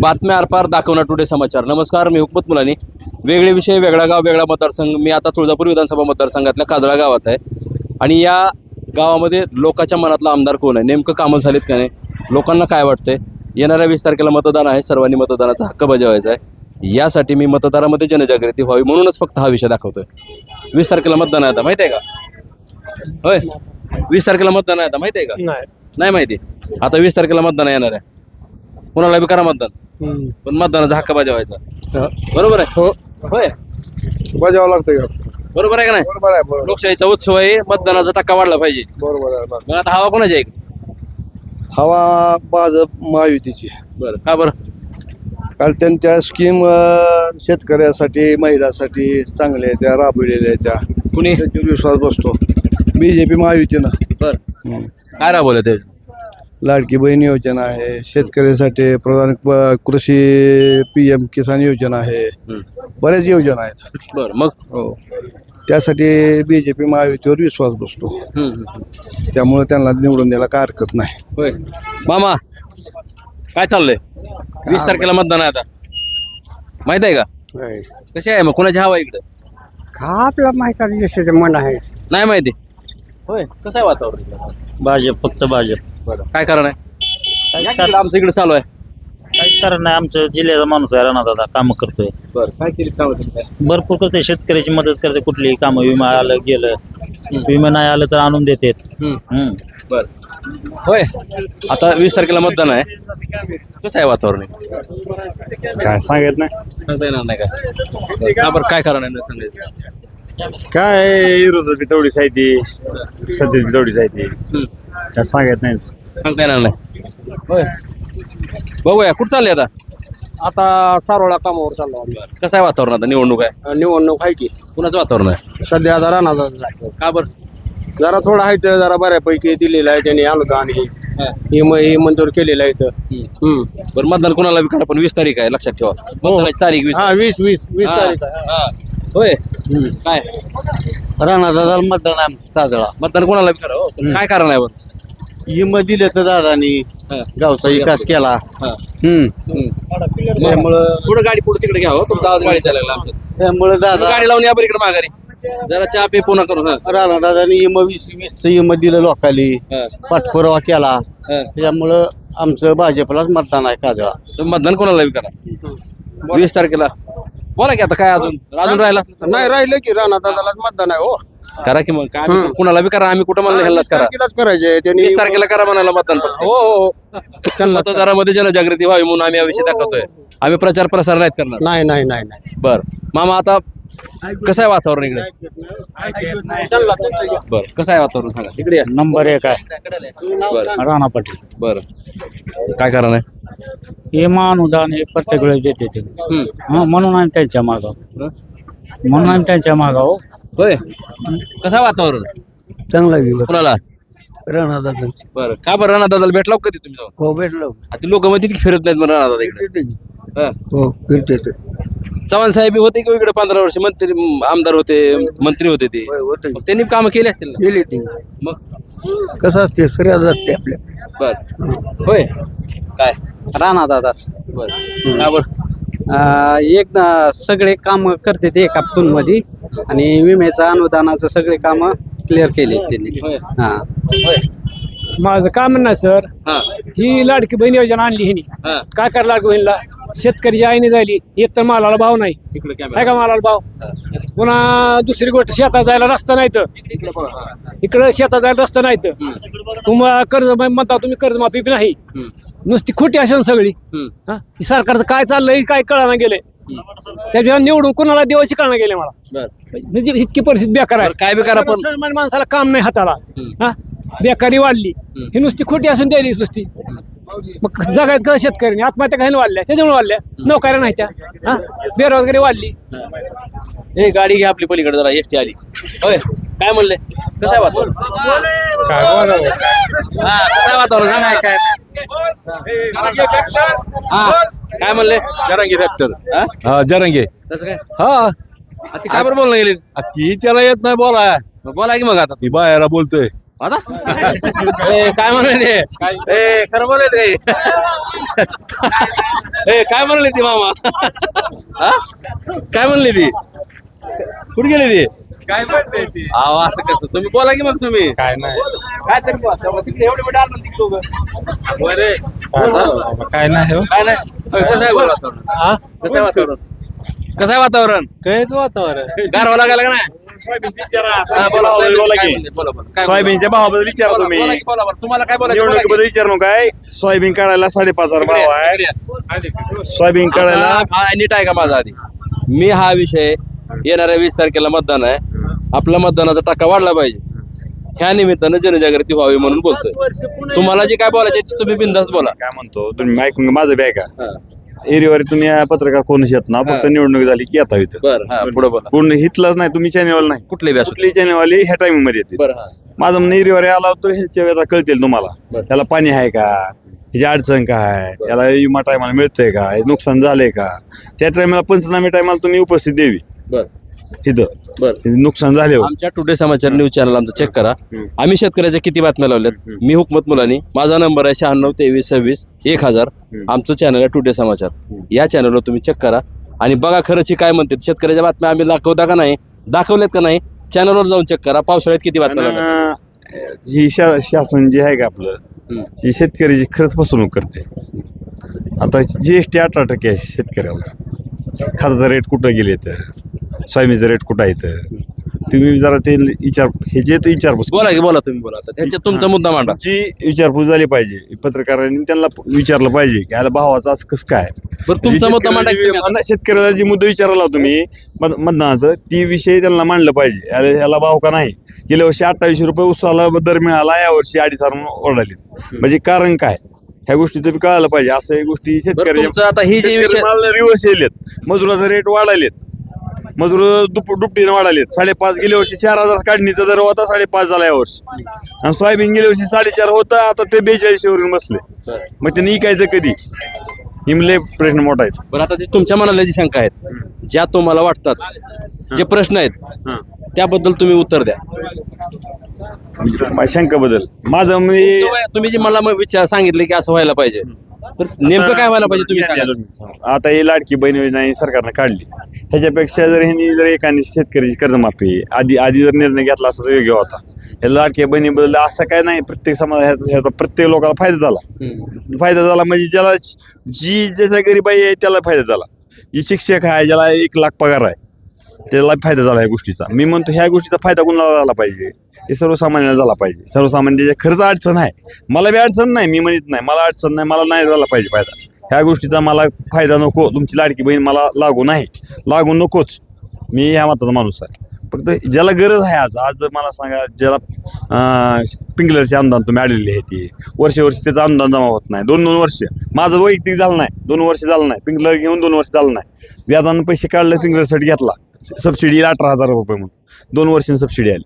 बातम्या आरपार दाखवणार टुडे समाचार. नमस्कार मी हुकमत मुलानी. वेगळे विषय वेगळा गाव वेगळा मतदारसंघ. मी आता तुळजापूर विधानसभा मतदारसंघातल्या काजळा गावात आहे. आणि या गावामध्ये लोकांच्या मनातला आमदार कोण आहे? नेमकं कामं झालीत का नाही? लोकांना काय वाटतंय? येणाऱ्या वीस तारखेला मतदान आहे. सर्वांनी मतदानाचा हक्क बजावायचा आहे. यासाठी मी मतदारामध्ये जनजागृती व्हावी म्हणूनच फक्त हा विषय दाखवतोय. वीस तारखेला मतदान आहे आता माहिती आहे का? होय? वीस तारखेला मतदान आहे आता माहिती आहे का? नाही. नाही माहिती. आता वीस तारखेला मतदान येणार आहे. कोणाला बी करा मतदान. पण मतदानाचा हक्क बजावायचा. बरोबर आहे? हो. होय? बजावं लागतं का? बरोबर आहे का नाही? बरोबर आहे बरोबर. लोकशाहीचा उत्सव आहे मतदानाचा टक्का वाढला पाहिजे. बरोबर आहे बरोबर. मग आता हवा कोणाची आहे? हवा भाजप महायुतीची. बरं. का बरं? कारण त्यांच्या स्कीम शेतकऱ्यासाठी महिलासाठी चांगल्या आहेत त्या राबविलेल्या आहेत त्या. कुणी? त्याच्यावर विश्वास बसतो. बीजेपी महायुतीनं. बरं. काय राबवलं ते? लाडकी बहीण योजना आहे शेतकऱ्यासाठी प्रधान प- कृषी पी एम किसान योजना आहे हम्म. बऱ्याच योजना आहेत. बरं मग? हो. त्यासाठी बीजेपी महायुतीवर विश्वास बसतो. हम्म, हम्म, हम्म. त्यामुळे त्यांना निवडून द्यायला काय हरकत नाही. होय. मामा काय चाललंय? वीस तारखेला मतदान आहे आता. माहीत आहे का? कशी आहे मग? कोणाची हवा इकडं? का आपला माहीत जसे मन आहे. नाही माहिती. होय. कसं आहे वातावरण? भाजप फक्त भाजप. बरं. काय कारण आहे? या की आमचं इकडे चालू आहे. काही कारण नाही आमच्या जिल्ह्याचा माणूस आहे राणा दादा कामं करतोय. बरं. काय केली काम काय भरपूर करते शेतकऱ्याची मदत करते कुठलीही कामं विमा आलं गेलं. विमा नाही आलं तर आणून देतात. हम्म. बर. होय. आता वीस तारखेला मतदान आहे. कसं आहे वातावरण? काय सांगत नाही. सांगता येणार नाही का? का बरं? काय कारण आहे? नाही सांगायचं. काय विरोधात बी तेवढीच आहे ती सध्या बी तेवढीच आहे ती. काय सांगत नाही सांगता येणार नाही होय बघूया कुठं चालले आता आता सारोळा कामावर चाललो आम्ही. कसं आहे वातावरण आता निवडणूक आहे निवडणूक आहे की कुणाचं वातावरण आहे सध्या आता राहणार का बरं जरा थोडं आहे तर जरा बऱ्यापैकी दिलेलं आहे त्यांनी अनुदान हे हा. हे म- हे मंजूर केलेलं आहे. हम्म. हम्म. बरं मतदान कोणाला बी करा पण वीस तारीख आहे लक्षात ठेवा मतदानाची तारीख वीस हा वीस वीस वीस हा. तारीख आहे. हा. होय? काय? राणा दादाला मतदान आहे आमचं ताजळा. मतदान कोणाला बी करा हो. पण काय कारण आहे बरं? विमा दिले तर दादानी. हा. गावचा विकास केला. हा. हम्म. हम्म. त्यामुळं थोडं गाडी पुढे तिकडे घ्या हो. तुमचा आवाज गाडी चालायला आमच्या त्यामुळे दादा गाडी लावून या बरं इकडे माघारी. जरा चहा पे पुन्हा करून हा. राणा दादानी विमा वीस वीसचं विमा दिलं लोकाली हा. पाठपुरावा केला. हा. त्यामुळं आमचं भाजपलाच मतदान आहे काजळा तर मतदान कोणाला बी करा. वीस तारखेला. बोला की आता काय अजून? अजून राहिला? नाही राहिलं की राणा दादालाच मतदान आहे हो. करा की मग. काय कुणाला बी करा आम्ही कुठं म्हणलं ह्यालाच करा. करायचे त्यांनी वीस तारखेला करा म्हणाला मतदान फक्त. हो हो त्यांना मतदारामध्ये जनजागृती व्हावी म्हणून आम्ही याविषयी दाखवतोय. आम्ही प्रचार प्रसार नाहीत करणार. नाही नाही नाही नाही. बर. मामा आता कसं आहे वातावरण इकडे? बर कसं आहे वातावरण सांगा? इकडे या. नंबर एक आहे. बर. राणा पाटील. बर. काय कारण आहे? हे अनुदान हे प्रत्येक वेळेस देते ते. हम्म. हा, म्हणून आम्ही त्यांच्या मागाव म्हणून आम्ही त्यांच्या मागाव होय? कसं आहे वातावरण? चांगला गेलं कुणाला? राणा दादा. बरं. का बरं? राणा दादाला भेटला कधी तुम्ही जाऊन? हो भेटलो. आता लोक की फिरत नाहीत राणा दादा इकडे. हा. हो फिरते चव्हाण साहेब होते की इकडे पंधरा वर्ष मंत्री आमदार होते मंत्री होते ते. होते. मग त्यांनी कामं केली असतील ना? गेले ते. मग? कसं असते श्रेयात असते आपल्या. बर. होय. काय? राणा दादाच बर. का बर? अं, एक ना सगळे काम करते ते एका फोनमध्ये आणि विम्याचं अनुदानाचं सगळे काम क्लिअर केले त्यांनी. होय. हा. होय. माझं काय म्हणणं आहे, सर. हा. ही लाडकी बहीण योजना आणली ह्यानी हा. काय करा लाडकी बहिणीला शेतकरी आईने झाली एक तर मालाला भाव नाही. आहे का मालाला भाव? पुन्हा दुसरी गोष्ट शेतात जायला रस्ता नाही तर इकडं शेतात जायला रस्ता नाही तर तुम्हाला कर्ज म्हणता तुम्ही कर्जमाफी बी नाही. नुसती खोटी असेल सगळी. सरकारचं काय चाललंय काय कळाना गेले त्याच्या निवडून कोणाला देवाची कळना गेले मला? म्हणजे इतकी परिस्थिती बेकार आहे. काय बी करा पण- सर्वसामान्य माणसाला काम नाही हाताला. हा? बेकारी वाढली. ही नुसती खोटी असून द्यायली नुसती. मग जगायचं का शेतकऱ्यांनी? आत्महत्या काही वाढल्या? त्याच्यामुळे वाढल्या. नोकऱ्या नाही त्या. हा? बेरोजगारी वाढली. ए गाडी घ्या आपली पलीकडे जरा एसटी आली. होय. काय म्हणले? कसं आहे वातावरण? हा कसं आहे वातावरण? सांगा काय? हा काय म्हणले? जरांगे फॅक्टर हा? हा जरांगे. कसं काय? हा. आता ती काय बरं बोलणं गेली? ती त्याला येत नाही बोला. मग बोला की मग आता. ती बाहेर बोलतोय. आता? ए, काय म्हणाले ए खरं बोलले ते ए काय म्हणाले ती मामा? हा? काय म्हणली ती? कुठे गेली ती? काय म्हणते ती? अहो असं कसं? तुम्ही बोला की मग तुम्ही. काय नाही. काय तरी बोला. तेव्हा तिकडे एवढे मोठे आले तिकडे. बरे काय नाही हो. काय नाही? कसं आहे वातावरण? कसं आहे वातावरण? कसं आहे वातावरण? काहीच वातावरण. गारवा लागायला का नाही? हा, बोला, बोला, काय म्हणले? बोला, बोला. काय सोयाबीनच्या भावाबद्दल विचारा बोला, तुम्ही. बोला की, बोला, बोला. तुम्हाला काय बोलायचं? बोला की. निवडणुकीबद्दल विचारू काय? सोयाबीन काढायला साडेपाच हजार भाव आहे. इकडे या. सोयाबीन काढायला आता हा नीट आहे का माझा आधी? मी हा विषय येणाऱ्या वीस तारखेला मतदान आहे. आपला मतदानाचा टक्का वाढला पाहिजे. ह्या निमित्तानं जनजागृती व्हावी म्हणून बोलतोय. तुम्हाला जे काय बोलायचे तुम्ही बिंदास बोला. काय म्हणतो? तुम्ही ऐकून माझं बॅग का हा. एरियावर तुम्ही या पत्रकार कोणच येत ना फक्त. निवडणूक झाली की येता इथं. बर हा पुढे बोला कोण हितलाच नाही तुम्ही चॅनेल नाही. कुठले कुठली चॅनेलवाली ह्या टाइमिंगमध्ये येते बर हा. माझं म्हणणं एरियावर आला तर ह्याच्या वेळेला कळतील तुम्हाला. बरं. त्याला पाणी आहे का? ह्याची अडचण काय? याला विमा टायमाला मिळतंय का? हे नुकसान झालंय का? त्या टायमाला पंचनामे टायमाला तुम्ही उपस्थित द्यावी. बर. इथं. बर. हे नुकसान झाल्यावर आमच्या टुडे समाचार न्यूज चॅनल आमचं चेक करा. आम्ही शेतकऱ्याच्या किती बातम्या लावल्यात? मी हुकमत मुलानी. माझा नंबर आहे शहाण्णव तेवीस सव्वीस एक हजार. आमचं चॅनल आहे टुडे समाचार. या चॅनलवर तुम्ही चेक करा. आणि बघा खरंच ही काय म्हणते शेतकऱ्याच्या बातम्या आम्ही दाखवता का नाही? दाखवल्यात का नाही? चॅनलवर जाऊन चेक करा. पावसाळ्यात किती बातम्या ही शा- शासन जे आहे का आपलं. ही शेतकऱ्याची खरंच फसवणूक करते. आता जीएसटी अठरा टक्के आहे शेतकऱ्याला. खताचा रेट कुठं गेले तर? सोयाबीनचा रेट कुठं आहे तर तुम्ही जरा ते विचार हे जे ते विचारपूस. बोला की बोला तुम्ही बोला. आता ह्याच्यात तुमचा मुद्दा मांडा. जी विचारपूस झाली पाहिजे पत्रकारांनी त्यांना विचारलं पाहिजे की याला भावाचा असं कसं काय? बरं तुमचा मुद्दा मांडा की तुम्ही आता? शेतकऱ्याला शेतकऱ्याला जी मुद्दा विचारला तुम्ही मत- मतदानाचं ती विषय त्यांना मांडलं पाहिजे. याला ह्याला भाव का नाही? गेल्या वर्षी अठ्ठावीसशे रुपये उसाला दर मिळाला या वर्षी अडीच हजार म्हणून ओढाले म्हणजे कारण काय? ह्या गोष्टी तुम्ही कळायला पाहिजे. असं या गोष्टी बरं, तुमचं आता ही जी विषय रिवर्स येलेत मजुराचा रेट वाढालेत मजूर दुप दुपटीने वाढालेत साडेपाच गेल्या वर्षी चार हजार काढणीचा दर होता साडेपाच झाला या वर्षी. आणि सोयाबीन गेल्या वर्षी साडेचार होता आता ते बेचाळीसशे वरून बसले. मग त्यांनी इकायचं कधी? हिमले प्रश्न मोठा आहेत. बरं आता ते तुमच्या मनाला जी शंका आहेत ज्या तुम्हाला वाटतात जे प्रश्न आहेत त्याबद्दल तुम्ही उत्तर द्या. माझ्या शंकाबद्दल. माझं मी तुम्ही जे मला मग विचार सांगितले की असं व्हायला पाहिजे. तर नेमकं काय व्हायला पाहिजे तुम्ही सांगा. आता ही लाडकी बहीण योजना ही सरकारनं काढली. ह्याच्यापेक्षा जर ह्यांनी जर एकाने शेतकऱ्याची कर्जमाफी आधी आधी जर निर्णय घेतला असता तर योग्य होता. या लाडक्या बहिणीबद्दल असं काय नाही प्रत्येक समाज ह्याचा ह्याचा प्रत्येक लोकांना फायदा झाला. फायदा झाला म्हणजे ज्याला जी ज्याच्या गरीबाई आहे त्याला फायदा झाला. जी शिक्षक आहे ज्याला एक लाख पगार आहे. त्याला फायदा झाला ह्या गोष्टीचा. मी म्हणतो ह्या गोष्टीचा फायदा कोणाला झाला पाहिजे? हे सर्वसामान्याला झाला पाहिजे. सर्वसामान्याच्या खर्च अडचण आहे. मला बी अडचण नाही मी म्हणत नाही. मला अडचण नाही मला नाही झाला पाहिजे फायदा. ह्या गोष्टीचा मला फायदा नको तुमची लाडकी बहीण मला लागू नाही. लागू नकोच. मी ह्या मताचा माणूस आहे. फक्त ज्याला गरज आहे आज आज जर मला सांगा ज्याला पिंगलरचे अनुदान तुम्ही आलेले आहे ते वर्ष वर्ष त्याचं अनुदान जमा होत नाही. दोन दोन वर्ष. माझं वैयक्तिक झालं नाही. दोन वर्ष झालं नाही. पिंगलर घेऊन दोन वर्ष झालं नाही. व्याजानं पैसे काढले पिंगलरसाठी घेतला. सबसिडी अठरा हजार रुपये म्हणून. दोन वर्षांनी सबसिडी आली.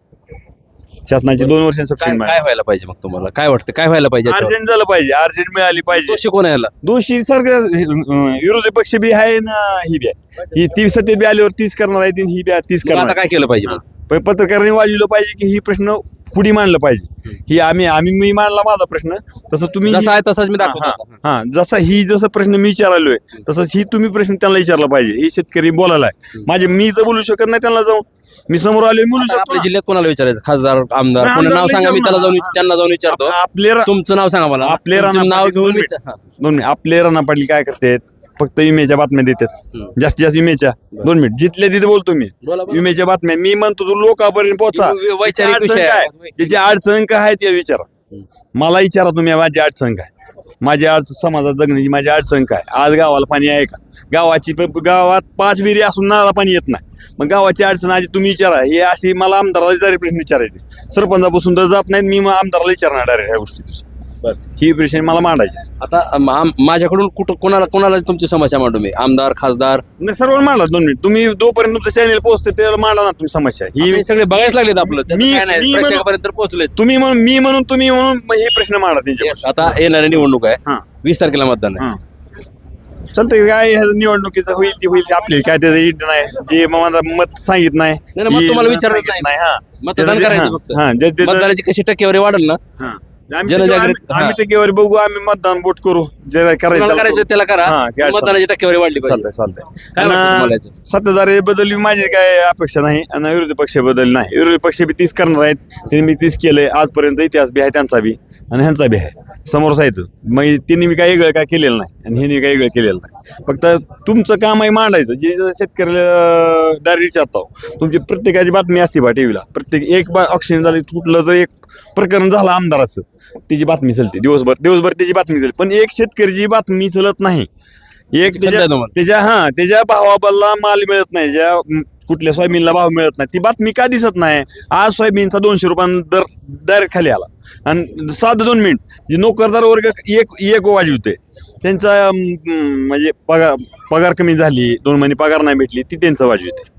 शासनाची दोन वर्षांनी काय सबसिडी काय व्हायला पाहिजे मग तुम्हाला? काय वाटतं? काय व्हायला पाहिजे याच्यावर? अर्जंट झालं पाहिजे. अर्जंट मिळाली पाहिजे. दोषी कोण आहे याला? दोषी अं, विरोधी पक्ष बी आहे ना ही बी आहे. ही ती सत्तेत बी आल्यावर तीच करणार आहे ती ही बी तीच मग करणार आता आहे. काय केलं पाहिजे मग? पण पत्रकारांनी वाजवलं पाहिजे की ही प्रश्न पुढे मांडलं पाहिजे. ही आम्ही आम्ही मी मांडला माझा प्रश्न. तसं तुम्ही जसा आहे तसाच मी हा, दाखवतो. हा जसा ही जसं प्रश्न मी विचारालोय तसंच ही तुम्ही प्रश्न त्यांना विचारला पाहिजे. ही शेतकरी बोलायला आहे माझे मी तर बोलू शकत नाही त्यांना जाऊन. मी समोर आलोय बोलू शकतो आपल्या. जिल्ह्यात कोणाला विचारायचं? खासदार आमदार नाही, कोणी नाव सांगा मी त्याला जाऊन. त्यांना जाऊन विचारतो. आप- आपले तुमचं नाव सांगा मला. आपले नाव घेऊन आपले राणा पाटील काय करतात? फक्त विम्याच्या बातम्या देतात. जास्तीत जास्त विम्याच्या. दोन मिनिट. जिथल्या तिथे बोलतो मी. बोला, बोला. विम्याच्या बातम्या. मी म्हणतो तू लोकांपर्यंत पोहोचा. वै- वैचारिक त्याची विषय अडचण आहे. काय? त्याची अडचण काय आहे ते विचारा. मला विचारा तुम्ही माझी अडचण काय? माझी अडचण समाजात जगण्याची माझी अडचण काय? आज गावाला पाणी आहे का? गावाची प- गावात पाच विहिरी असून नाला पाणी येत नाही. मग गावाची अडचण आधी तुम्ही विचारा. हे अशी मला आमदाराला डायरेक्ट प्रश्न विचारायचे. सरपंचापासून तर जात नाहीत. मी मग आमदाराला विचारणार डायरेक्ट ह्या गोष्टी ही प्रश्न मला मांडायची. आता माझ्याकडून कुठं कोणाला कोणाला तुमची समस्या मांडू मी? आमदार खासदार? नाही सर्व मांडला दोन मिनिट. तुम्ही जोपर्यंत तुमचं चॅनल पोहोचते त्याला मांडा ना तुम्ही समस्या. ही हे सगळे बघायच लागलेत आपलं. त्याचं मी- काय नाही. प्रेक्षकापर्यंत पोहोचले तुम्ही म्हणून मी म्हणून तुम्ही म्हणून मग हे प्रश्न मांडा त्यांच्या आता येणारी निवडणूक आहे. हा. वीस तारखेला मतदान आहे. हा. चालतंय काय ह्या निवडणुकीचं होईल ती होईल आपली. काय त्याचं इट नाही. जे मला मत सांगित नाही तुम्हाला विचारत नाही. हा. मतदान करायचं फक्त. मतदानाची कशी टक्केवारी वाढेल ना? हा. आम्ही. टक्केवारी बघू आम्ही मतदान वोट करू. जे काय कोणाला करायचं करायचं त्याला करा. मतदानाची टक्केवारी वाढली पाहिजे. चालतंय चालतंय. काय वाटतं तुम्हाला याचं? सत्ताधारी बदलली माझी काय अपेक्षा नाही आणि विरोधी पक्ष बदल नाही. विरोधी पक्ष बी तीच करणार आहेत. त्यांनी मी तीच केलंय. आजपर्यंत इतिहास बी आहे त्यांचा बी. आणि ह्यांचा बी आहे. समोरच आहे तो. मग त्यांनी मी काही वेगळं काय केलेलं नाही. आणि ह्यांनी काही वेगळं केलेलं नाही. फक्त तुमचं काम आहे मांडायचं. जे शेतकऱ्याला डायरेक्ट विचारतो. तुमची प्रत्येकाची बातमी असते बा टीव्हीला प्रत्येक एक बा ऑक्सिजन झाली कुठलं जर एक प्रकरण झालं आमदाराचं त्याची बातमी चलते. दिवसभर दिवसभर त्याची बातमी चलते. पण एक शेतकऱ्याची बातमी चलत नाही. एक त्याच्या? त्याच्या हा त्याच्या भावाला माल मिळत नाही. ज्या कुठल्या सोयाबीनला भाव मिळत नाही. ती बातमी का दिसत नाही? आज सोयाबीनचा दोनशे रुपयानं दर डायरेक्ट खाली आला. आणि साधं दोन मिनिट. जे नोकरदार वर्ग एक एक वाजवते त्यांचा म्हणजे पगार पगार कमी झाली. दोन महिने पगार नाही भेटली. ती त्यांचं वाजवते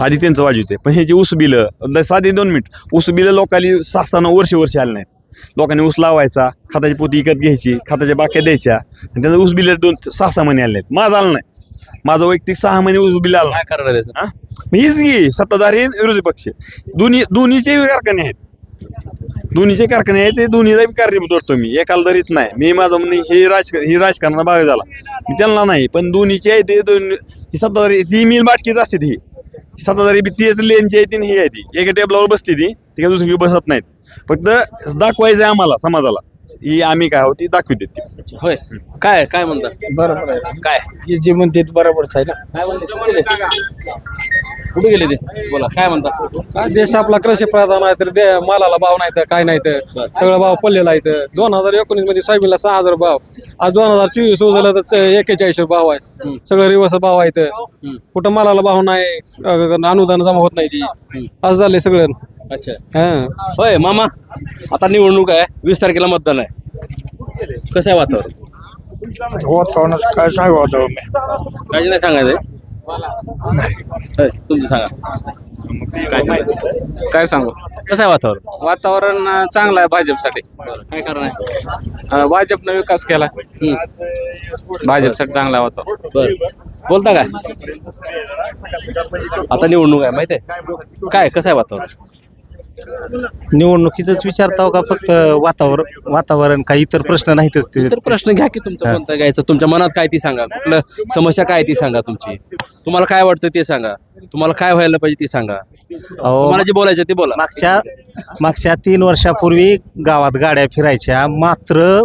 आधी त्यांचं वाजवते पण ह्याची ऊस बिलं साधी दोन मिनिट. ऊस बिलं लोकांनी सहा सहा वर्ष वर्ष आले नाहीत. लोकांनी ऊस लावायचा खताची पोती विकत घ्यायची खताच्या बाक्या द्यायच्या. आणि त्यांचं ऊस बिल दोन सहा सहा महिने आले नाहीत. माझं आलं नाही. माझं वैयक्तिक सहा महिने ऊस बिल आलं. काय करणार त्याचं? हा? हीच घे सत्ताधारी विरोधी पक्ष. दोन्ही दोन्हीचे कारखाने आहेत. दोन्हीचे कारखाने आहेत ते दोन्हीला कारणीभूत वाटतो मी. एकाला धरीत नाही. मी माझं म्हणणे हे राजकारण ही राजकारणाचा भाग झाला. मी त्यांना नाही पण दोन्हीचे आहे ते दोन ही सत्ताधारी ती मिल बाटकीच असते ती. सत्ताधारी बी तीच लेनची आहे ती आणि ही आहे ती. एका टेबलावर बसते ती ती काय दुसरी बसत नाहीत. फक्त दाखवायचं आहे आम्हाला समाजाला. ही आम्ही काय आहोत ती दाखविते ती. होय. काय काय म्हणता? बरोबर आहे. काय? हे जे म्हणते ते बरोबरच आहे ना. काय म्हणते? कुठे गेले ते? बोला काय म्हणता? काय देश आपला कृषी प्रधान आहे तर दे मालाला भाव नाही तर काय नाही तर. सगळं भाव पडलेला आहे तर. दोन हजार एकोणीसमध्ये सोयाबीनला सहा हजार भाव. आज दोन हजार चोवीस उजवलं तर एक्केचाळीस भाव आहे. सगळं रिवर्स भाव आहे तर. कुठं मालाला भाव नाही अं, अनुदान जमा होत नाही ती असं झालंय सगळं. अच्छा. हा. होय मामा आता निवडणूक आहे. वीस तारखेला मतदान आहे. कसं आहे वातावरण? वातावरण काय सांगू आता मी काळजी नाही सांगायचंय होय, तुमचं सांगा. काय सांगायचं? काय सांगू? कसं आहे वातावरण? वातावरण अं, चांगलं आहे भाजपसाठी. काय कारण आहे? अं, भाजपनं विकास केला. भाजपसाठी चांगला होता बर. बोलता काय? आता निवडणूक आहे माहिती आहे? काय कसं आहे वातावरण? निवडणुकीच विचारताव का फक्त वातावरण वातावरण काही इतर प्रश्न नाहीतच ते? तर प्रश्न घ्या की तुमचा कोणता घ्यायचा? तुमच्या मनात काय ती सांगा. कुठलं समस्या काय ती सांगा तुमची. तुम्हाला काय वाटतं ते सांगा. तुम्हाला काय व्हायला पाहिजे ते सांगा. अहो, तुम्हाला जे बोलायचं ते बोला. मागच्या मागच्या तीन वर्षापूर्वी गावात गाड्या फिरायच्या. मात्र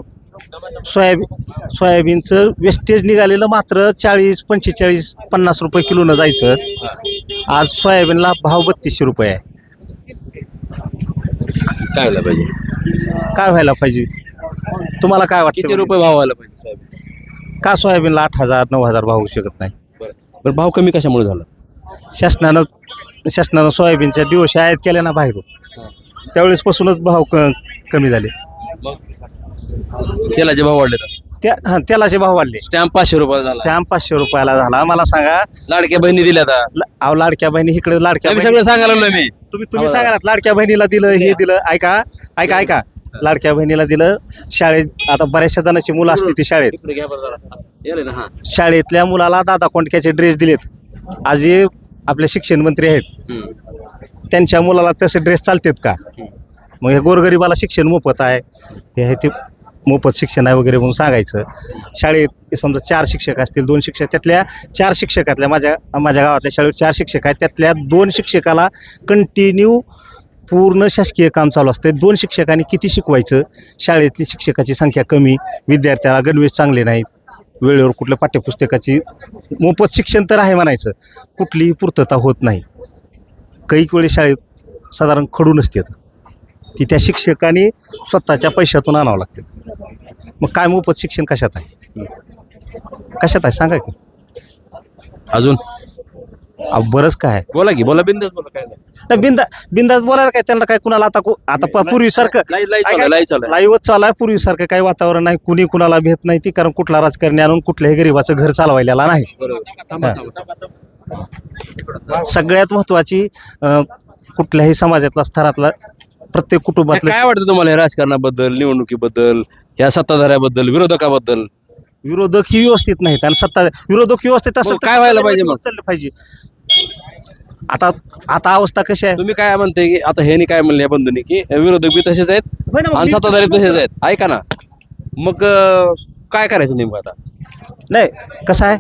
सोयाबीन सोयाबीनचं वेस्टेज निघालेलं मात्र चाळीस पंचेचाळीस पन्नास रुपये किलोनं जायचं. आज सोयाबीनला भाव बत्तीसशे रुपये आहे. काय व्हायला पाहिजे? काय व्हायला पाहिजे? तुम्हाला काय किती वाटतं रुपये भाव व्हायला पाहिजे साहेब? का सोयाबीनला आठ हजार नऊ हजार भाव होऊ शकत नाही? बरं. बरं भाव कमी कशामुळे झाला? शासनानं शासनानं सोयाबीनच्या दिवस आयात केल्या ना बाहेरून. त्यावेळेसपासूनच भाव क कमी झाले. तेलाचे भाव वाढले तर त्या हा तेलाचे भाव वाढले. स्टॅम्प पाचशे रुपये झाला. स्टॅम्प पाचशे रुपयाला झाला. मला सांगा लाडक्या बहिणी दिल्या आता. ल- अहो लाडक्या बहिणी इकडे लाडक्या मी बहिणी- सगळं सांगायला मी. तुम्ही तुम्ही सांगा ना लाडक्या बहिणीला दिलं हे दिलं. ऐका ऐका ऐका. लाडक्या बहिणीला दिलं शाळेत आता बऱ्याचशा जणांची मुलं असते ती शाळेत. इकडे घ्या बरं जरा. असं. यायलंय ना हा. शाळेतल्या मुलाला दादा कोंडक्याचे ड्रेस दिलेत. आज जे आपले शिक्षण मंत्री आहेत. हम्म. त्यांच्या मुलाला तसे ड्रेस चालतात का? मग हे गोरगरिबाला शिक्षण मोफत आहे. हे आहे ते मोफत शिक्षण आहे वगैरे म्हणून सांगायचं. शाळेत समजा चार शिक्षक असतील दोन शिक्षक त्यातल्या चार शिक्षकातल्या माझ्या माझ्या गावातल्या शाळेत चार शिक्षक आहेत त्यातल्या दोन शिक्षकाला कंटिन्यू पूर्ण शासकीय काम चालू असते दोन शिक्षकांनी किती शिकवायचं? शाळेतली शिक्षकाची संख्या कमी विद्यार्थ्याला गणवेश चांगले नाहीत. वेळेवर कुठल्या पाठ्यपुस्तकाची मोफत शिक्षण तर आहे म्हणायचं. कुठलीही पूर्तता होत नाही. कैक वेळी शाळेत साधारण खडून असतात ती त्या शिक्षकांनी स्वतःच्या पैशातून आणावं लागतात मग काय मोफत शिक्षण कशात आहे? कशात आहे? सांगा की. अजून? बरंच काय बोला की बोला बिंदास बोला काय बिंदा बिंदास बोलायला काय त्यांना काय कुणाला आता कु- आता पूर्वीसारखं लाई- लाई चालू. लाईव्हच आहे. पूर्वीसारखं काही वातावरण नाही. कुणी कुणाला भेट नाही. ती कारण कुठला राजकारणी आणून कुठल्याही गरीबाचं घर चालवायला नाही. सगळ्यात महत्वाची कुठल्याही समाजातला स्तरातला प्रत्येक कुटुंबातलं काय वाटतं तुम्हाला या राजकारणाबद्दल निवडणुकीबद्दल या सत्ताधाऱ्याबद्दल विरोधकाबद्दल? विरोधक ही व्यवस्थित नाहीत आणि सत्ता विरोधक व्यवस्थित मग तर काय व्हायला पाहिजे मग? चाललं पाहिजे. आता आता अवस्था कशी आहे? तुम्ही काय म्हणते की आता हे काय म्हणले या बंधूंनी की विरोधक बी तसेच आहेत आणि सत्ताधारी तसेच आहेत. ऐका ना. मग अं, काय करायचं नेमकं आता? नाही कसं आहे.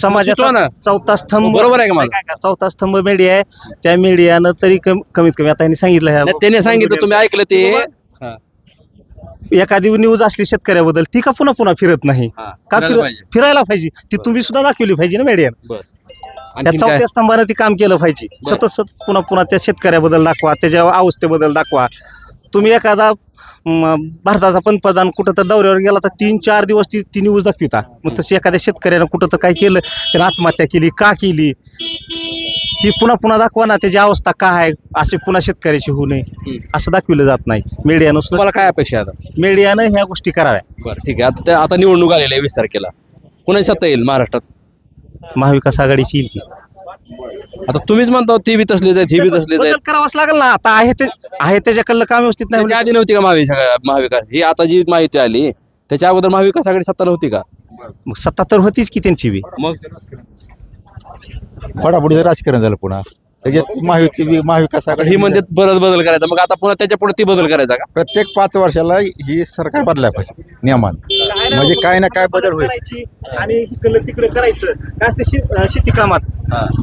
समाजाचा चौथा स्तंभ बरोबर आहे का चौथा स्तंभ मीडिया आहे. त्या मीडियानं तरी कम- कमीत कमी आता यांनी सांगितलं ह्या- नाही, त्याने सांगितलं तुम्ही ऐकलं ते. हा, एखादी न्यूज असली शेतकऱ्याबद्दल ती का पुन्हा पुन्हा फिरत नाही? हा, का फिरायला फिर पाहिजे. फिरायला पाहिजे? ती तुम्ही सुद्धा दाखवली पाहिजे ना मीडियानं बरं. त्या आणखीन काय? चौथ्या स्तंभानं ती काम केलं पाहिजे. बरं. सतत सतत पुन्हा पुन्हा त्या शेतकऱ्याबद्दल दाखवा त्याच्या अवस्थेबद्दल दाखवा. तुम्ही एखादा भारताचा पंतप्रधान कुठं तर दौऱ्यावर गेला तर तीन चार दिवस ती ती न्यूज दाखविता. मग तशी एखाद्या शेतकऱ्यानं कुठं तर काय केलं? त्यानं आत्महत्या केली का केली? ती पुन्हा पुन्हा दाखवा ना त्याची अवस्था काय आहे? असे पुन्हा शेतकऱ्याची होऊ नये. असं दाखविलं जात नाही. मीडियानं सुद्धा तुम्हाला काय अपेक्षा आहे आता? मीडियानं ह्या गोष्टी कराव्या. बरं ठीक आहे. आता त्या- आता निवडणूक आलेली आहे वीस तारखेला कुणाची सत्ता येईल महाराष्ट्रात? महाविकास आघाडीची येईल की. आता तुम्हीच म्हणता ती बी तसलीच आहेत ही बी तसलीच आहेत. बदल करावाच लागेल ना. आता आहे ते आहे त्याच्याकडलं काम व्यवस्थित नाही त्याच्या आधी नव्हती का महाविकास महाविकास? ही आता जी माहिती आली त्याच्या अगोदर महाविकास आघाडी सत्ता नव्हती का? मग सत्ता तर होतीच की त्यांची बी. मग? फडाफडीचं राजकारण झालं पुन्हा. त्याच्यात महायुती बी- महाविकास ही आघाडी म्हणते परत बदल करायचा. मग आता पुन्हा त्याच्या पुढे ती बदल करायचा का? प्रत्येक पाच वर्षाला ही सरकार बदलाय पाहिजे नियमान म्हणजे काय ना काय बदल होईल. करायची आणि इकडलं तिकडे करायचं. काय असते शे- अं, शेती कामात?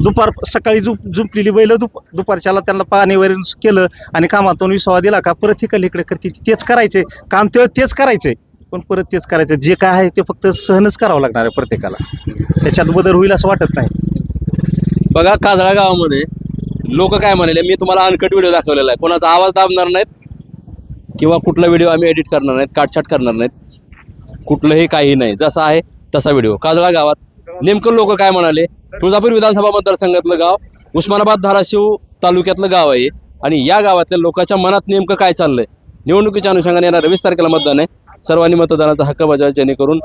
दुपार सकाळी झुप झुंपलेली बैल दुप दुपारच्याला त्यांना पाणी वगैरे केलं आणि कामातून विसावा दिला का परत इकडे इकडे करते. तेच करायचे काम ते तेच करायचे पण परत तेच करायचं जे काय आहे ते फक्त सहनच करावं लागणार आहे प्रत्येकाला. त्याच्यात बदल होईल असं वाटत नाही. बघा काजळा गावामध्ये लोक काय म्हणाले मी तुम्हाला अनकट व्हिडिओ दाखवलेला आहे. कोणाचा आवाज दाबणार नाहीत किंवा कुठला व्हिडिओ आम्ही एडिट करणार नाहीत काटछाट करणार नाहीत. कुठलंही काही नाही. जसा आहे तसा व्हिडिओ काजळा गावात नेमकं लोक काय म्हणाले? तुळजापूर विधानसभा मतदारसंघातलं गाव उस्मानाबाद धाराशिव तालुक्यातलं गाव आहे. आणि या गावातल्या लोकांच्या मनात नेमकं काय चाललंय? निवडणुकीच्या अनुषंगाने येणाऱ्या वीस तारखेला मतदान आहे. सर्वांनी मतदानाचा हक्क बजाव जेणेकरून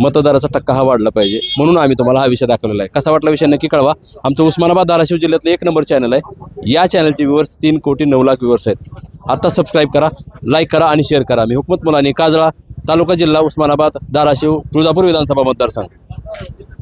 मतदाराचा टक्का हा वाढला पाहिजे. म्हणून आम्ही तुम्हाला हा विषय दाखवलेला आहे. कसा वाटला विषय नक्की कळवा. आमचं उस्मानाबाद धाराशिव जिल्ह्यातलं एक नंबर चॅनल आहे. या चॅनलचे व्ह्युअर्स तीन कोटी नऊ लाख व्ह्युअर्स आहेत. आता सबस्क्राईब करा लाईक करा आणि शेअर करा. मी हुकमत मुलानी काजळा तालुका जिल्हा उस्मानाबाद धाराशिव तुळजापूर विधानसभा मतदारसंघ. Oh,